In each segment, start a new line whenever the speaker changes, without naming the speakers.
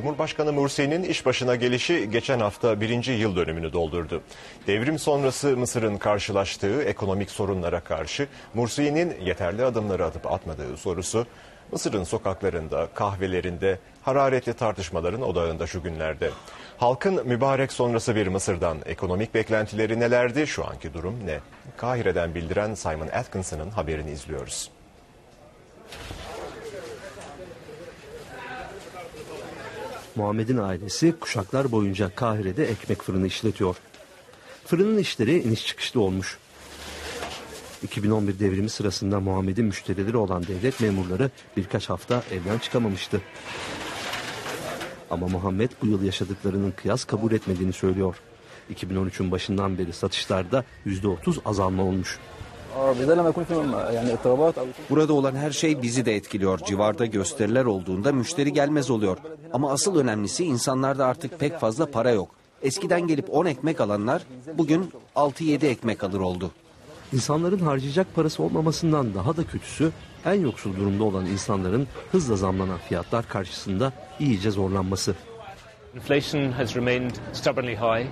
Cumhurbaşkanı Mursi'nin iş başına gelişi geçen hafta birinci yıl dönümünü doldurdu. Devrim sonrası Mısır'ın karşılaştığı ekonomik sorunlara karşı Mursi'nin yeterli adımları atıp atmadığı sorusu Mısır'ın sokaklarında, kahvelerinde hararetli tartışmaların odağında şu günlerde. Halkın mübarek sonrası bir Mısır'dan ekonomik beklentileri nelerdi, şu anki durum ne? Kahire'den bildiren Simon Atkinson'ın haberini izliyoruz.
Muhammed'in ailesi kuşaklar boyunca Kahire'de ekmek fırını işletiyor. Fırının işleri iniş çıkışlı olmuş. 2011 devrimi sırasında Muhammed'in müşterileri olan devlet memurları birkaç hafta evden çıkamamıştı. Ama Muhammed bu yıl yaşadıklarının kıyas kabul etmediğini söylüyor. 2013'ün başından beri satışlarda %30 azalma olmuş.
Burada olan her şey bizi de etkiliyor. Civarda gösteriler olduğunda müşteri gelmez oluyor. Ama asıl önemlisi insanlarda artık pek fazla para yok. Eskiden gelip 10 ekmek alanlar bugün 6-7 ekmek alır oldu.
İnsanların harcayacak parası olmamasından daha da kötüsü en yoksul durumda olan insanların hızla zamlanan fiyatlar karşısında iyice zorlanması.
Inflation has remained stubbornly high.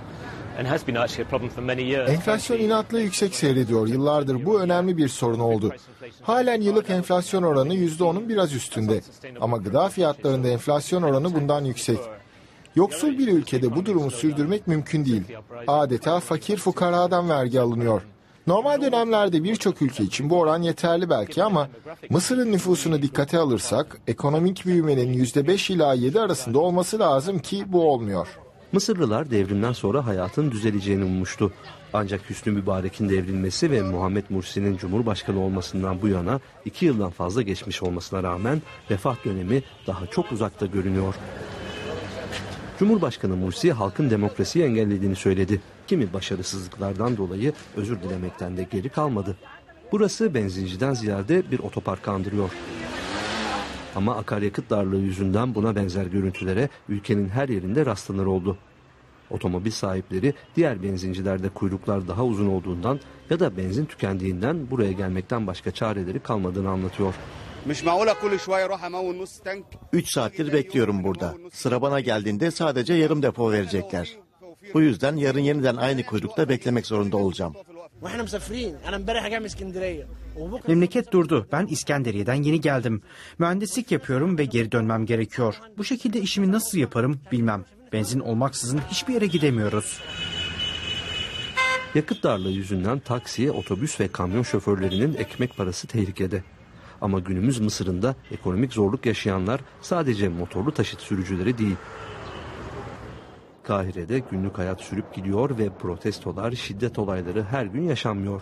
Enflasyon inatla yüksek seyrediyor. Yıllardır bu önemli bir sorun oldu. Halen yıllık enflasyon oranı %10'un biraz üstünde. Ama gıda fiyatlarında enflasyon oranı bundan yüksek. Yoksul bir ülkede bu durumu sürdürmek mümkün değil. Adeta fakir fukaradan vergi alınıyor. Normal dönemlerde birçok ülke için bu oran yeterli belki ama Mısır'ın nüfusunu dikkate alırsak ekonomik büyümenin %5 ila 7 arasında olması lazım ki bu olmuyor.
Mısırlılar devrimden sonra hayatın düzeleceğini ummuştu. Ancak Hüsnü Mübarek'in devrilmesi ve Muhammed Mursi'nin Cumhurbaşkanı olmasından bu yana iki yıldan fazla geçmiş olmasına rağmen refah dönemi daha çok uzakta görünüyor. Cumhurbaşkanı Mursi halkın demokrasiyi engellediğini söyledi. Kimi başarısızlıklardan dolayı özür dilemekten de geri kalmadı. Burası benzinciden ziyade bir otoparkı andırıyor. Ama akaryakıt darlığı yüzünden buna benzer görüntülere ülkenin her yerinde rastlanır oldu. Otomobil sahipleri diğer benzincilerde kuyruklar daha uzun olduğundan ya da benzin tükendiğinden buraya gelmekten başka çareleri kalmadığını anlatıyor.
3 saattir bekliyorum burada. Sıra bana geldiğinde sadece yarım depo verecekler. Bu yüzden yarın yeniden aynı kuyrukta beklemek zorunda olacağım.
واحنا مسافرين انا امبارح راجع من اسكندريه وبكره
Memleket durdu. Ben İskenderiye'den yeni geldim. Mühendislik yapıyorum ve geri dönmem gerekiyor. Bu şekilde işimi nasıl yaparım bilmem. Benzin olmaksızın hiçbir yere gidemiyoruz.
Yakıt darlığı yüzünden taksi, otobüs ve kamyon şoförlerinin ekmek parası tehlikede. Ama günümüz Mısır'ında ekonomik zorluk yaşayanlar sadece motorlu taşıt sürücüleri değil. Kahire'de günlük hayat sürüp gidiyor ve protestolar, şiddet olayları her gün yaşanmıyor.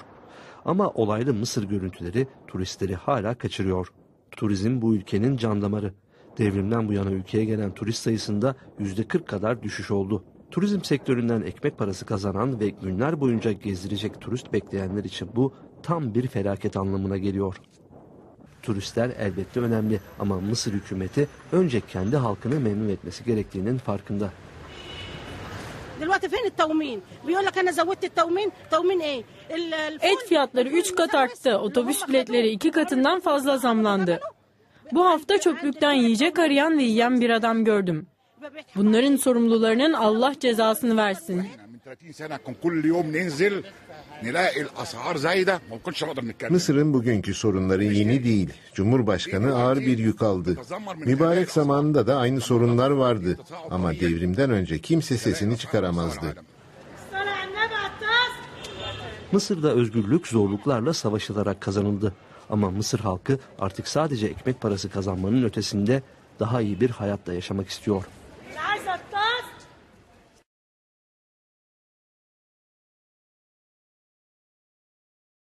Ama olaylı Mısır görüntüleri turistleri hala kaçırıyor. Turizm bu ülkenin can damarı. Devrimden bu yana ülkeye gelen turist sayısında yüzde 40 kadar düşüş oldu. Turizm sektöründen ekmek parası kazanan ve günler boyunca gezdirecek turist bekleyenler için bu tam bir felaket anlamına geliyor. Turistler elbette önemli ama Mısır hükümeti önce kendi halkını memnun etmesi gerektiğinin farkında.
دلوقتي فين التومين بيقول لك انا زودت التومين تومين ايه ال- الفول-
Et fiyatları 3 kat arttı. Otobüs biletleri 2 katından fazla zamlandı. Bu hafta çöplükten yiyecek arayan ve yiyen bir adam gördüm. Bunların sorumlularının Allah cezasını versin.
Mısır'ın bugünkü sorunları yeni değil. Cumhurbaşkanı ağır bir yük aldı. Mübarek zamanında da aynı sorunlar vardı. Ama devrimden önce kimse sesini çıkaramazdı.
Mısır'da özgürlük zorluklarla savaşılarak kazanıldı. Ama Mısır halkı artık sadece ekmek parası kazanmanın ötesinde daha iyi bir hayatta yaşamak istiyor.